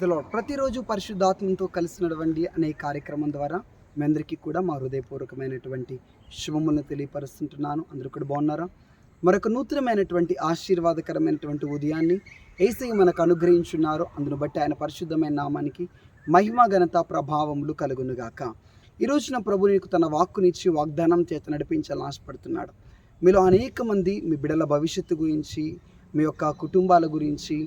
Praise lord ప్రతిరోజు కలిసి కలిసినటువంటి అనే కార్యక్రమం ద్వారా మీ అందరికీ కూడా మా హృదయపూర్వకమైనటువంటి శుభములను తెలియపరుస్తుంటున్నాను. అందరూ కూడా బాగున్నారా? మరొక నూతనమైనటువంటి ఆశీర్వాదకరమైనటువంటి ఉదయాన్ని ఏసై మనకు అనుగ్రహించున్నారు. అందును బట్టి ఆయన పరిశుద్ధమైన నామానికి మహిమ ఘనత ప్రభావములు కలుగునుగాక. ఈ రోజున ప్రభు నీకు తన వాక్కునిచ్చి వాగ్దానం చేత నడిపించాలని ఆశపడుతున్నాడు. మీలో అనేక మంది మీ బిడ్డల భవిష్యత్తు గురించి మీ యొక్క కుటుంబాల గురించి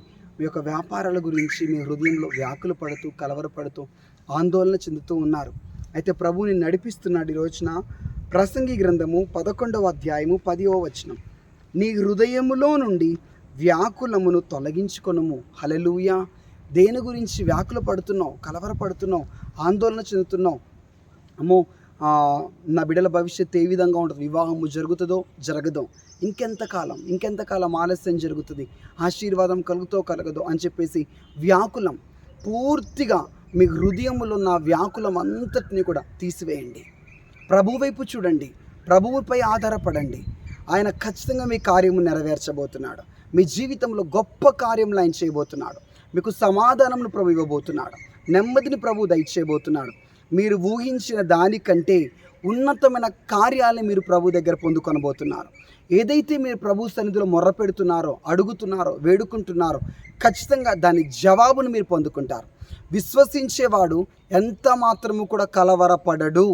మీ యొక్క వ్యాపారాల గురించి మీ హృదయంలో వ్యాకులు పడుతూ కలవరపడుతూ ఆందోళన చెందుతూ ఉన్నారు. అయితే ప్రభువుని నడిపిస్తున్నాడు ఈ రోజున ప్రసంగి గ్రంథము పదకొండవ అధ్యాయము పదివ వచనం. నీ హృదయములో నుండి వ్యాకులమును తొలగించుకొనుము. హలలుయ దేని గురించి వ్యాకులు పడుతున్నావు కలవరపడుతున్నావు ఆందోళన చెందుతున్నావు? అమ్మో నా బిడ్డల భవిష్యత్తు ఏ విధంగా ఉంటుంది వివాహము జరుగుతుందో జరగదో ఇంకెంతకాలం ఇంకెంతకాలం ఆలస్యం జరుగుతుంది ఆశీర్వాదం కలుగుతో కలగదో అని చెప్పేసి వ్యాకులం పూర్తిగా మీ హృదయంలో ఉన్న వ్యాకులం అంతటిని కూడా తీసివేయండి. ప్రభు వైపు చూడండి ప్రభువుపై ఆధారపడండి. ఆయన ఖచ్చితంగా మీ కార్యము నెరవేర్చబోతున్నాడు. మీ జీవితంలో గొప్ప కార్యములు ఆయన చేయబోతున్నాడు. మీకు సమాధానమును ప్రభు ఇవ్వబోతున్నాడు. నెమ్మదిని ప్రభు దయచేయబోతున్నాడు. మీరు ఊహించిన దానికంటే ఉన్నతమైన కార్యాలను మీరు ప్రభు దగ్గర పొందుకొనబోతున్నారు. ఏదైతే మీరు ప్రభు సన్నిధిలో మొర్ర పెడుతున్నారో అడుగుతున్నారో వేడుకుంటున్నారో ఖచ్చితంగా దాని జవాబును మీరు పొందుకుంటారు. విశ్వసించేవాడు ఎంత మాత్రము కూడా కలవరపడడు.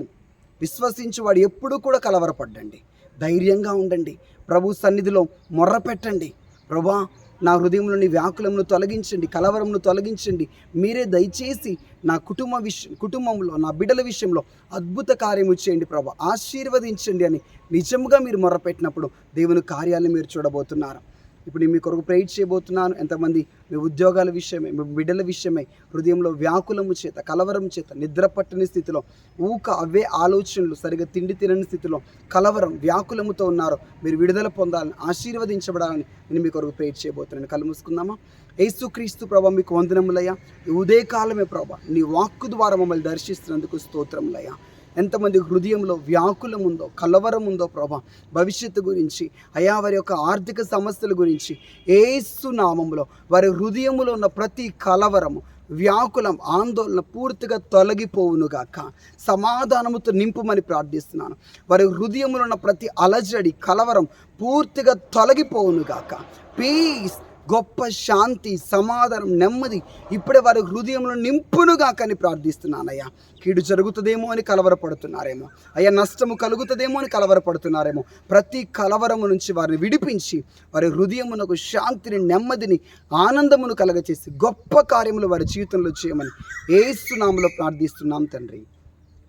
విశ్వసించేవాడు ఎప్పుడూ కూడా కలవరపడ్డండి ధైర్యంగా ఉండండి. ప్రభు సన్నిధిలో మొర్ర పెట్టండి. ప్రభా నా హృదయంలోని వ్యాకులమును తొలగించండి కలవరమును తొలగించండి. మీరే దయచేసి నా కుటుంబ విషయం కుటుంబంలో నా బిడ్డల విషయంలో అద్భుత కార్యము చేయండి ప్రభా. ఆశీర్వదించండి అని నిజంగా మీరు మొరపెట్టినప్పుడు దేవుని కార్యాలను మీరు చూడబోతున్నారు. ఇప్పుడు నేను మీ కొరకు ప్రేట్ చేయబోతున్నాను. ఎంతమంది మీ ఉద్యోగాల విషయమై మీ బిడ్డల విషయమై హృదయంలో వ్యాకులము చేత కలవరం చేత నిద్ర పట్టని స్థితిలో ఊక అవే ఆలోచనలు సరిగా తిండి తినని స్థితిలో కలవరం వ్యాకులముతో ఉన్నారో. మీరు విడుదల పొందాలని ఆశీర్వదించబడాలని నేను మీ కొరకు ప్రేట్ చేయబోతున్నాను. కళ్ళు మూసుకుందామా? యేసుక్రీస్తు ప్రభా మీకు వందనములయ్యా. ఉదయకాలమే ప్రభా నీ వాక్కు ద్వారా మమ్మల్ని దర్శిస్తున్నందుకు స్తోత్రములయ్యా. ఎంతమంది హృదయంలో వ్యాకులం ఉందో కలవరం ఉందో ప్రభా భవిష్యత్తు గురించి అయా వారి యొక్క ఆర్థిక సమస్యల గురించి ఏసు నామంలో వారి హృదయములో ఉన్న ప్రతి కలవరము వ్యాకులం ఆందోళన పూర్తిగా తొలగిపోవునుగాక. సమాధానముతో నింపుమని ప్రార్థిస్తున్నాను. వారి హృదయములో ఉన్న ప్రతి అలజడి కలవరం పూర్తిగా తొలగిపోవునుగాక. పీస్ గొప్ప శాంతి సమాధానం నెమ్మది ఇప్పుడే వారి హృదయంలో నింపునుగా కానీ ప్రార్థిస్తున్నానయ్యా. కీడు జరుగుతుందేమో అని కలవరపడుతున్నారేమో. అయ్యా నష్టము కలుగుతుందేమో అని కలవరపడుతున్నారేమో. ప్రతి కలవరము నుంచి వారిని విడిపించి వారి హృదయమునకు శాంతిని నెమ్మదిని ఆనందమును కలగచేసి గొప్ప కార్యములు వారి జీవితంలో చేయమని ఏసునామలో ప్రార్థిస్తున్నాం తండ్రి.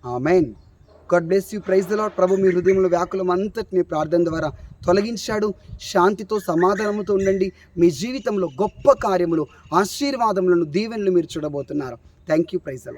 Amen. God bless you praise the ప్రభు మీ హృదయంలో వ్యాకులం అంతటిని ప్రార్థన ద్వారా తొలగించాడు. శాంతితో సమాధానంతో ఉండండి. మీ జీవితంలో గొప్ప కార్యములు ఆశీర్వాదములను దీవెనలు మీరు చూడబోతున్నారు. Thank you praise the